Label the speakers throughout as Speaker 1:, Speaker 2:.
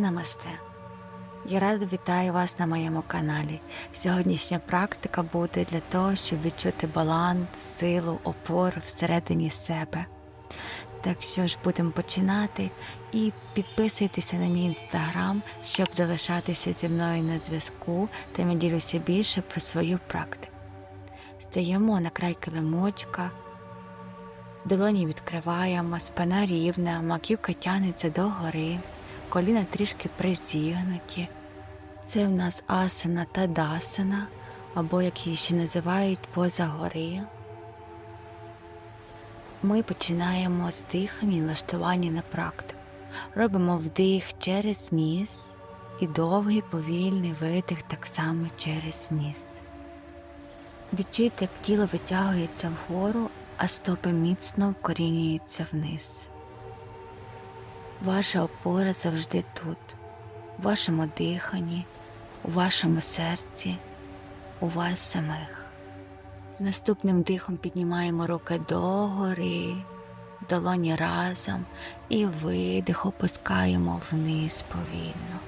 Speaker 1: Намасте. Я рада вітаю вас на моєму каналі. Сьогоднішня практика буде для того, щоб відчути баланс, силу, опору всередині себе. Так що ж будемо починати і підписуйтеся на мій інстаграм, щоб залишатися зі мною на зв'язку та я ділюся більше про свою практику. Стаємо на край килимочка, долоні відкриваємо, спина рівна, маківка тягнеться догори, коліна трішки призігнуті. Це в нас асана та дасана, або як її ще називають поза гори. Ми починаємо з дихання і налаштування на практику. Робимо вдих через ніс і довгий повільний видих так само через ніс. Відчуйте, як тіло витягується вгору, а стопи міцно вкорінюються вниз. Ваша опора завжди тут, у вашому диханні, у вашому серці, у вас самих. З наступним дихом піднімаємо руки догори, долоні разом і видих опускаємо вниз повільно.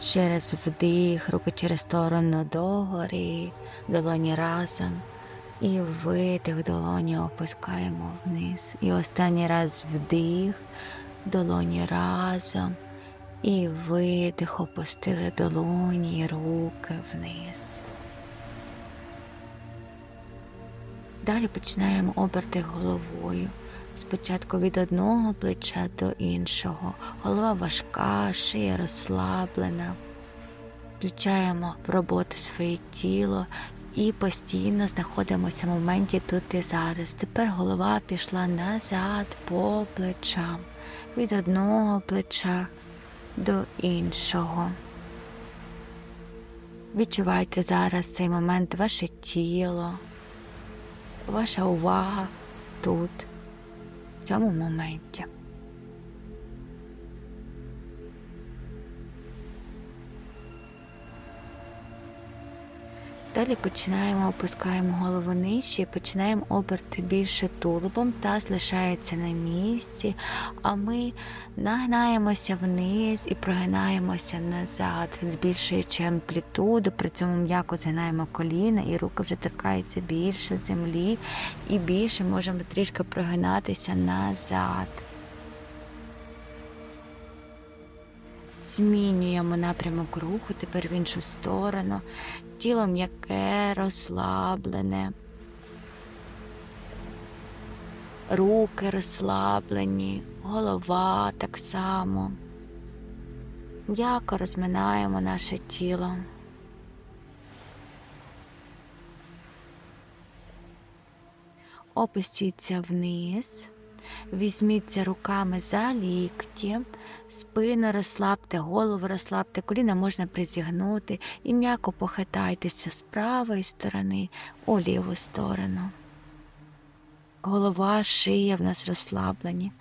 Speaker 1: Через вдих, руки через сторону догори, долоні разом. І видих, долоні опускаємо вниз. І останній раз вдих, долоні разом. І видих, опустили долоні, і руки вниз. Далі починаємо оберти головою. Спочатку від одного плеча до іншого. Голова важка, шия розслаблена. Включаємо в роботу своє тіло і постійно знаходимося в моменті тут і зараз. Тепер голова пішла назад по плечам, від одного плеча до іншого. Відчувайте зараз цей момент ваше тіло, ваша увага тут, в цьому моменті. Далі починаємо, опускаємо голову нижче починаємо оберти більше тулубом, таз лишається на місці, а ми нагнаємося вниз і прогинаємося назад, збільшуючи амплітуду, при цьому м'яко згинаємо коліна, і руки вже торкаються більше землі, і більше можемо трішки прогинатися назад. Змінюємо напрямок руху тепер в іншу сторону. Тіло м'яке, розслаблене. Руки розслаблені, голова так само. М'яко розминаємо наше тіло. Опустіться вниз. Візьміться руками за лікті, спину розслабте, голову розслабте, коліна можна призігнути і м'яко похитайтеся з правої сторони у ліву сторону. Голова, шия в нас розслаблені.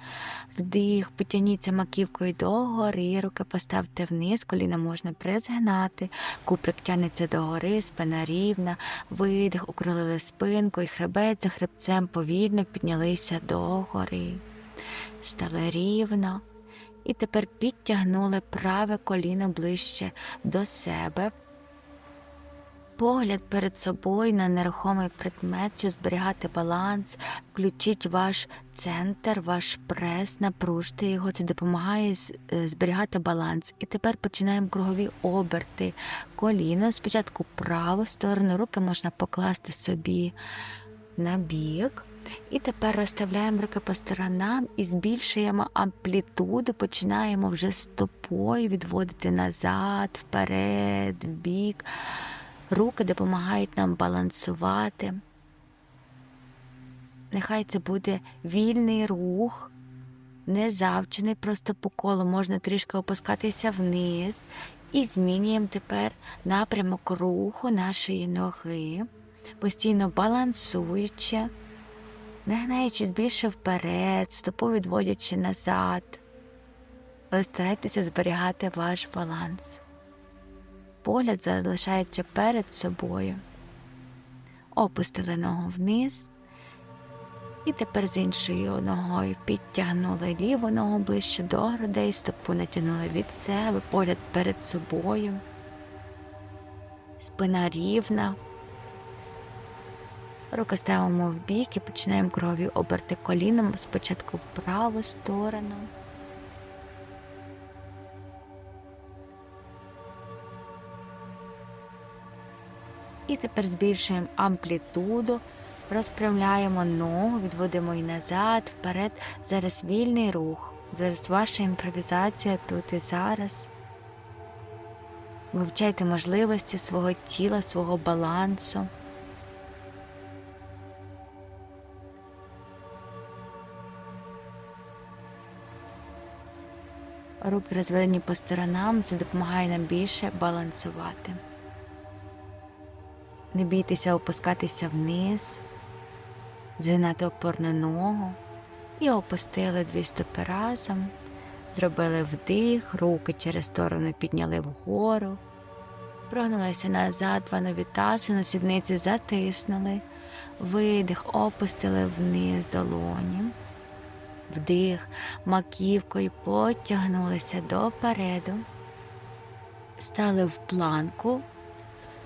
Speaker 1: Вдих, потягніться маківкою догори, руки поставте вниз, коліна можна призгнати, куприк тягнеться догори, спина рівна, видих, укрилили спинку і хребець за хребцем повільно піднялися догори. Стали рівно. І тепер підтягнули праве коліно ближче до себе. Погляд перед собою на нерухомий предмет, щоб зберігати баланс, включіть ваш центр, ваш прес, напружте його, це допомагає зберігати баланс. І тепер починаємо кругові оберти коліна. Спочатку праву сторону, руки можна покласти собі на бік. І тепер розставляємо руки по сторонам і збільшуємо амплітуду, починаємо вже стопою відводити назад, вперед, в бік. Руки допомагають нам балансувати. Нехай це буде вільний рух, не завчений, просто по колу можна трішки опускатися вниз і змінюємо тепер напрямок руху нашої ноги, постійно балансуючи, нагнаючись більше вперед, стопу відводячи назад. Але старайтеся зберігати ваш баланс погляд залишається перед собою. Опустили ногу вниз І тепер з іншою ногою підтягнули ліву ногу ближче до грудей, стопу натягнули від себе, погляд перед собою. Спина рівна. Руки ставимо в бік і починаємо кров'ю оберти коліном спочатку в праву сторону. І тепер збільшуємо амплітуду, розправляємо ногу, відводимо її назад, вперед. Зараз вільний рух. Зараз ваша імпровізація тут і зараз. Вивчайте можливості свого тіла, свого балансу. Руки розведені по сторонам, це допомагає нам більше балансувати. Не бійтеся опускатися вниз, згинати опорну ногу і опустили дві стопи разом. Зробили вдих, руки через сторону підняли вгору, прогнулися назад, два нові таси, на сідниці затиснули, видих, опустили вниз долоні, вдих, маківкою потягнулися допереду, стали в планку.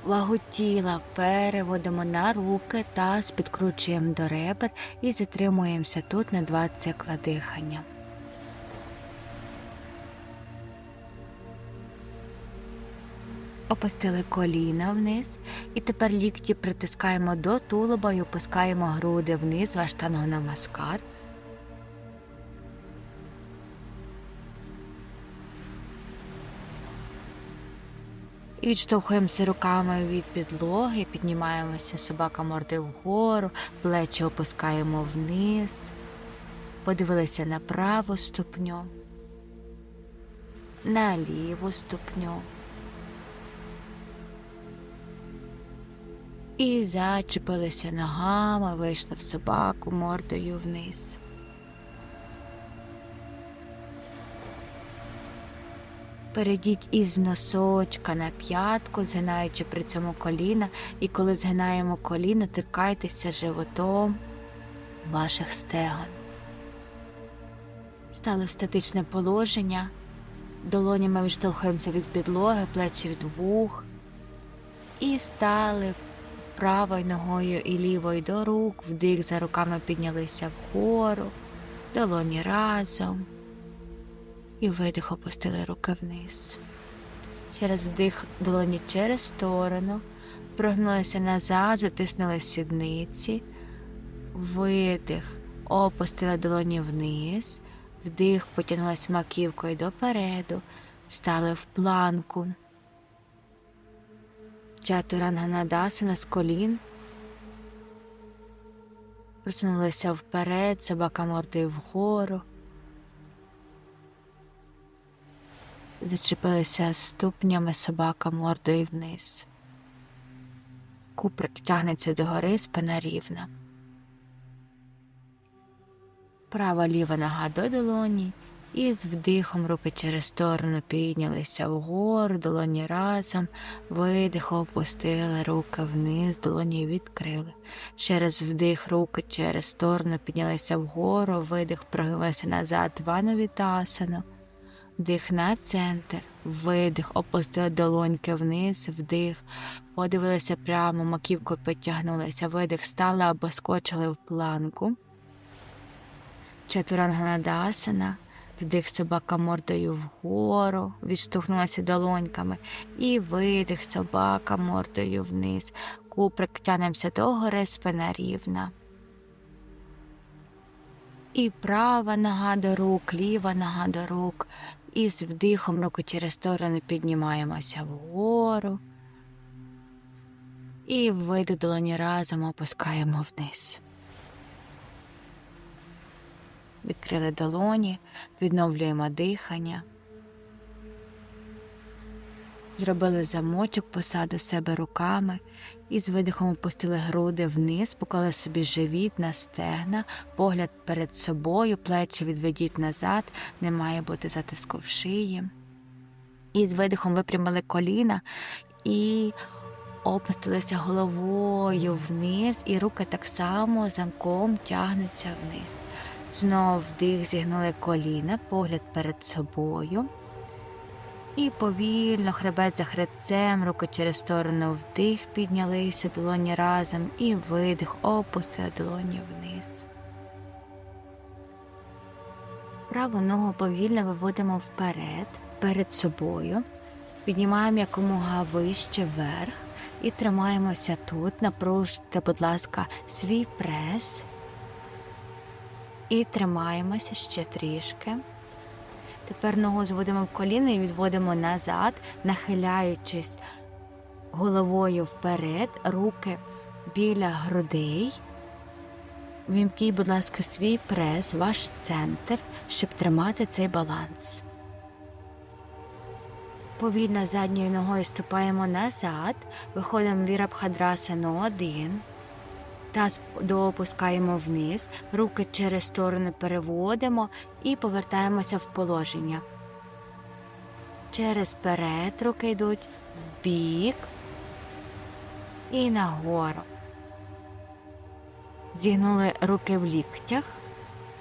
Speaker 1: Вагу тіла переводимо на руки та підкручуємо до ребер і затримуємося тут на 20 цикла дихання. Опустили коліна вниз і тепер лікті притискаємо до тулуба і опускаємо груди вниз, ваш маскар. І відштовхуємося руками від підлоги, піднімаємося собака морди вгору, плечі опускаємо вниз, подивилися на праву ступню, на ліву ступню. І зачепилися ногами, вийшли в собаку мордою вниз. Перейдіть із носочка на п'ятку, згинаючи при цьому коліна, і коли згинаємо коліна, тикайтеся животом ваших стегон. Стали в статичне положення, долонями відштовхуємося від підлоги, плечі від вух. І стали правою ногою і лівою до рук, вдих за руками піднялися вгору, долоні разом і видих опустили руки вниз. Через вдих долоні через сторону, прогнулися назад, затиснули сідниці, видих, опустили долоні вниз, вдих, потягнулася маківкою допереду, стали в планку. Чатуранганадасана з колін. Просунулися вперед, собака мордою вгору. Зачепилися ступнями собака мордою вниз. Куприк тягнеться догори, спина рівна. Права ліва нога до долоні, і з вдихом руки через сторону піднялися вгору, долоні разом, видих, опустили руки вниз, долоні відкрили. Через вдих руки через сторону піднялися вгору, видих, прогнулися назад, два нові тасану. Вдих на центр, видих, опустили долоньки вниз, вдих, подивилися прямо, маківкою підтягнулися, видих, стали або скочили в планку. Чатуранганадасана, вдих. Собака мордою вгору, відштовхнулася долоньками, і видих. Собака мордою вниз. Куприк тянемося до гори, спина рівна. І права нога до рук, ліва нога до рук. І з вдихом руки через сторони піднімаємося вгору. І видих долоні разом опускаємо вниз. Відкрили долоні, відновлюємо дихання. Зробили замочок, посаду себе руками і з видихом опустили груди вниз, поклали собі живіт на стегна, погляд перед собою, плечі відведіть назад, не має бути затиску в шиї. І з видихом випрямили коліна і опустилися головою вниз, і руки так само замком тягнуться вниз. Знов вдих, зігнули коліна, погляд перед собою. І повільно хребет за хребцем, руки через сторону вдих, піднялися долоні разом, і видих, опустили долоні вниз. Праву ногу повільно виводимо вперед, перед собою, піднімаємо якомога вище вверх і тримаємося тут. Напружте, будь ласка, свій прес. І тримаємося ще трішки. Тепер ногу зводимо в коліно і відводимо назад, нахиляючись головою вперед, руки біля грудей. Вімкніть, будь ласка, свій прес, ваш центр, щоб тримати цей баланс. Повільно задньою ногою ступаємо назад, виходимо в вірабхадрасану 1. Таз доопускаємо вниз, руки через сторони переводимо і повертаємося в положення. Через перед руки йдуть в бік і нагору. Зігнули руки в ліктях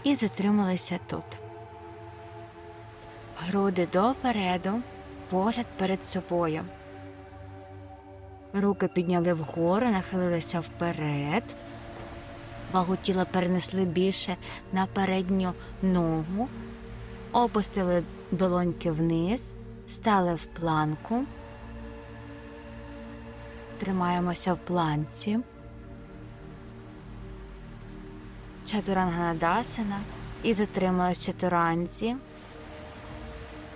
Speaker 1: і затрималися тут. Груди допереду, погляд перед собою. Руки підняли вгору, нахилилися вперед. Вагу тіла перенесли більше на передню ногу, опустили долоньки вниз, стали в планку, тримаємося в планці. Чатуранганадасана і затрималися чатуранці.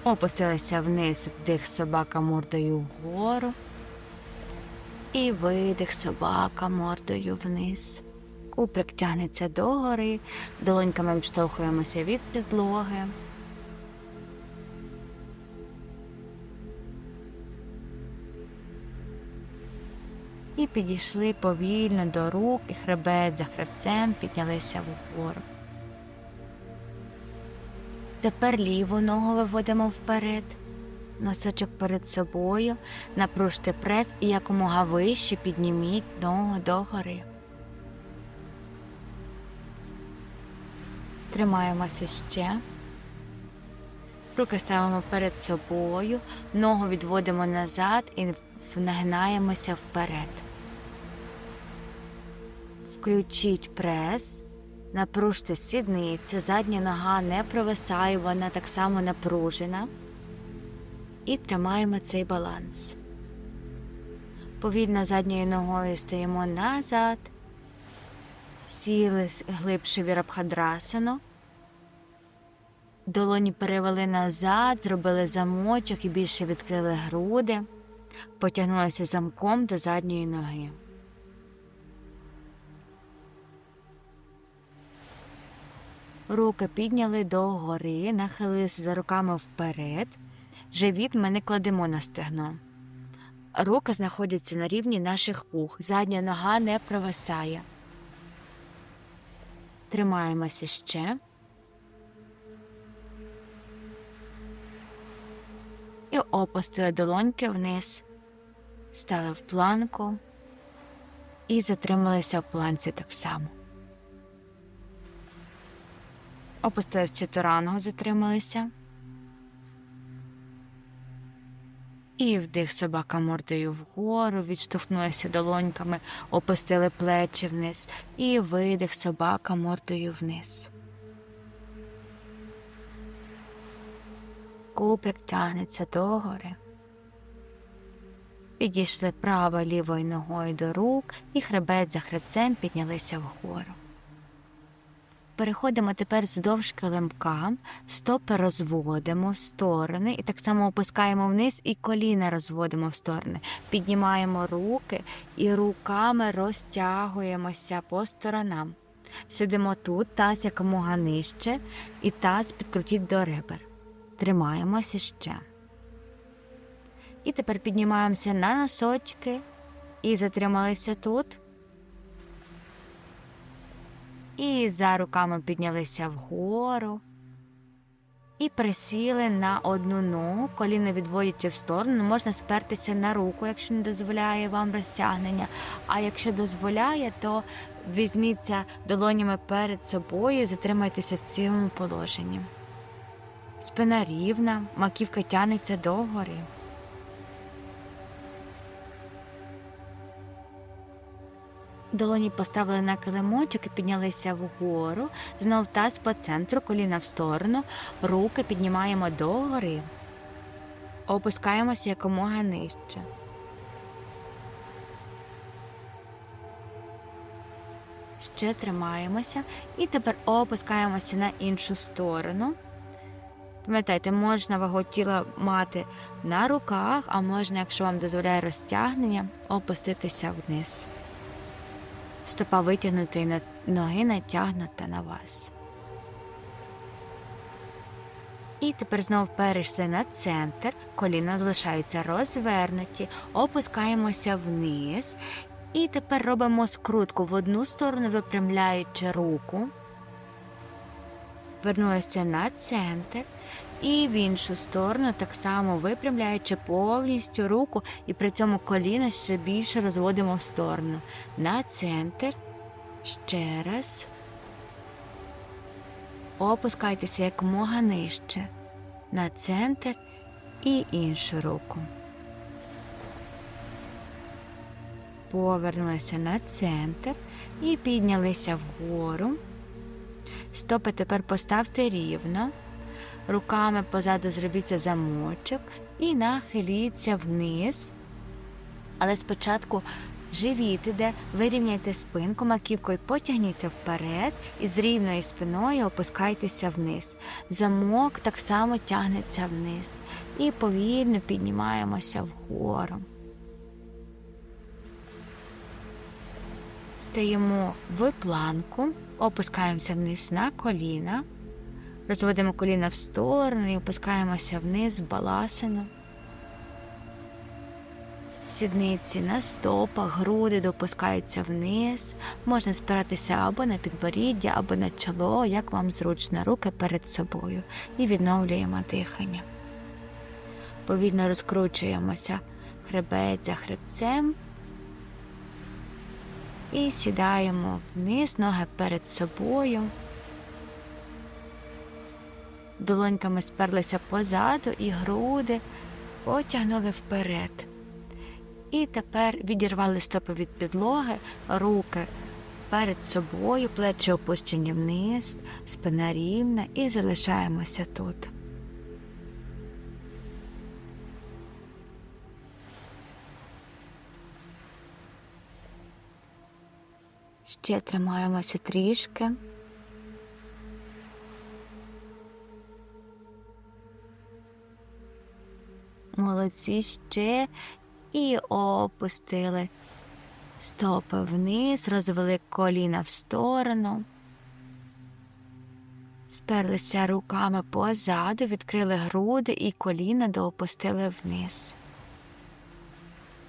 Speaker 1: Опустилися вниз, вдих собака мордою вгору. І видих собака мордою вниз. Куприк тягнеться догори, долоньками відштовхуємося від підлоги. І підійшли повільно до рук і хребет за хребцем піднялися вгору. Тепер ліву ногу виводимо вперед носочок перед собою, напружте прес і якомога вище підніміть ногу догори. Тримаємося ще. Руки ставимо перед собою, ногу відводимо назад і нагинаємося вперед. Включіть прес, напружте сідниці, задня нога не провисає, вона так само напружена і тримаємо цей баланс. Повільно задньою ногою стаємо назад, сіли глибше вірабхадрасану, долоні перевели назад, зробили замочок і більше відкрили груди, потягнулися замком до задньої ноги. Руки підняли догори, нахилилися за руками вперед. Живіт ми не кладемо на стегно. Руки знаходяться на рівні наших вух. Задня нога не провисає. Тримаємося ще. І опустили долоньки вниз, стали в планку і затрималися в планці так само. Опустили в чотиранго, затрималися. І вдих собака мордою вгору, відштовхнулися долоньками, опустили плечі вниз, і видих собака мордою вниз. Куприк тягнеться догори. Підійшли правою лівою ногою до рук і хребет за хребцем піднялися вгору. Переходимо тепер вздовж килимка, стопи розводимо в сторони і так само опускаємо вниз і коліна розводимо в сторони. Піднімаємо руки і руками розтягуємося по сторонам. Сидимо тут, таз якомога нижче, і таз підкрутіть до ребер. Тримаємося ще. І тепер піднімаємося на носочки і затрималися тут. І за руками піднялися вгору. І присіли на одну ногу, коліно відводячи в сторону. Можна спертися на руку, якщо не дозволяє вам розтягнення. А якщо дозволяє, то візьміться долонями перед собою, затримайтеся в цьому положенні. Спина рівна, маківка тянеться догори. Долоні поставили на килимочок і піднялися вгору. Знов таз по центру, коліна в сторону, руки піднімаємо догори, опускаємося якомога нижче. Ще тримаємося і тепер опускаємося на іншу сторону. Пам'ятайте, можна вагу тіла мати на руках, а можна, якщо вам дозволяє розтягнення, опуститися вниз. Стопа витягнутої на ноги натягнута на вас. І тепер знову перейшли на центр, коліна залишаються розвернуті, опускаємося вниз. І тепер робимо скрутку в одну сторону, випрямляючи руку. Вернулися на центр. І в іншу сторону, так само випрямляючи повністю руку, і при цьому коліно ще більше розводимо в сторону. На центр. Ще раз. Опускайтеся якомога нижче. На центр і іншу руку. Повернулися на центр і піднялися вгору. Стопи тепер поставте рівно. Руками позаду зробіться замочок і нахиліться вниз. Але спочатку живіт іде, вирівняйте спинку маківкою, потягніться вперед і з рівною спиною опускайтеся вниз. Замок так само тягнеться вниз. І повільно піднімаємося вгору. Стаємо в планку, опускаємося вниз на коліна. Розводимо коліна в сторону і опускаємося вниз в баласину. Сідниці на стопах, груди допускаються вниз. Можна спиратися або на підборіддя, або на чоло, як вам зручно, руки перед собою. І відновлюємо дихання. Повільно розкручуємося хребець за хребцем. І сідаємо вниз, ноги перед собою долоньками сперлися позаду і груди потягнули вперед. І тепер відірвали стопи від підлоги, руки перед собою, плечі опущені вниз, спина рівна і залишаємося тут. Ще тримаємося трішки. Молодці ще і опустили стопи вниз, розвели коліна в сторону, сперлися руками позаду, відкрили груди і коліна доопустили вниз.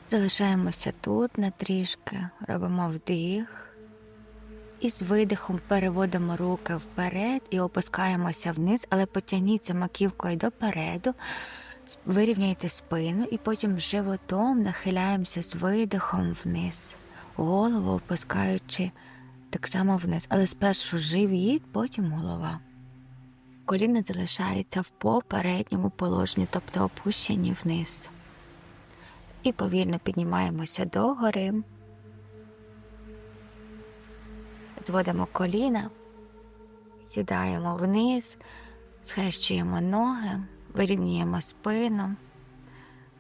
Speaker 1: Залишаємося тут на трішки, робимо вдих. І з видихом переводимо руки вперед і опускаємося вниз, але потягніться маківкою допереду. Вирівняйте спину і потім животом нахиляємося з видихом вниз, голову опускаючи так само вниз, але спершу живіт, потім голова. Коліна залишаються в попередньому положенні, тобто опущені вниз. І повільно піднімаємося догори, зводимо коліна, сідаємо вниз, схрещуємо ноги. Вирівнюємо спину,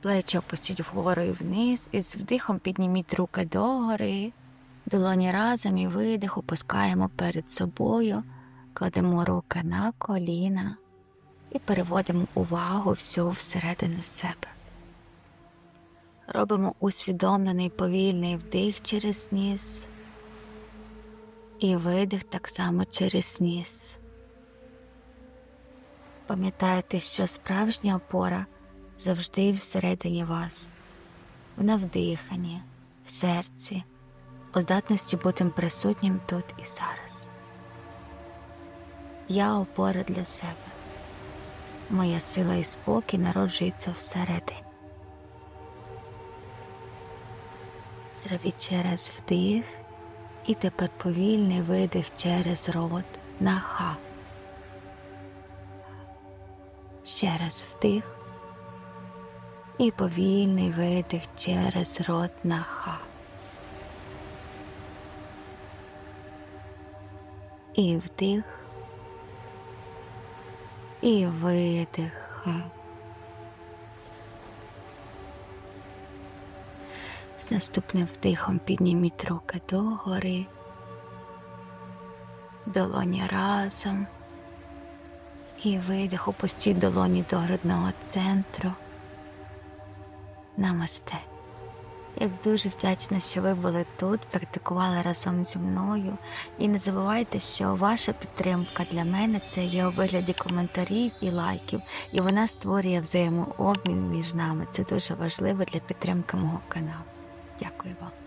Speaker 1: плечі опустіть вгору і вниз, і з вдихом підніміть руки догори, долоні разом і видих опускаємо перед собою, кладемо руки на коліна і переводимо увагу всю всередину себе. Робимо усвідомлений повільний вдих через ніс і видих так само через ніс. Пам'ятайте, що справжня опора завжди всередині вас, вона в диханні, в серці, у здатності бути присутнім тут і зараз. Я опора для себе. Моя сила і спокій народжується всередині. Зробіть через вдих і тепер повільний видих через рот на ха. Ще раз вдих і повільний видих через рот на ха. І вдих. І видих. З наступним вдихом підніміть руки догори, долоні разом. І видих, опустіть долоні до грудного центру. Намасте. Я дуже вдячна, що ви були тут, практикували разом зі мною. І не забувайте, що ваша підтримка для мене це є у вигляді коментарів і лайків, і вона створює взаємообмін між нами. Це дуже важливо для підтримки мого каналу. Дякую вам.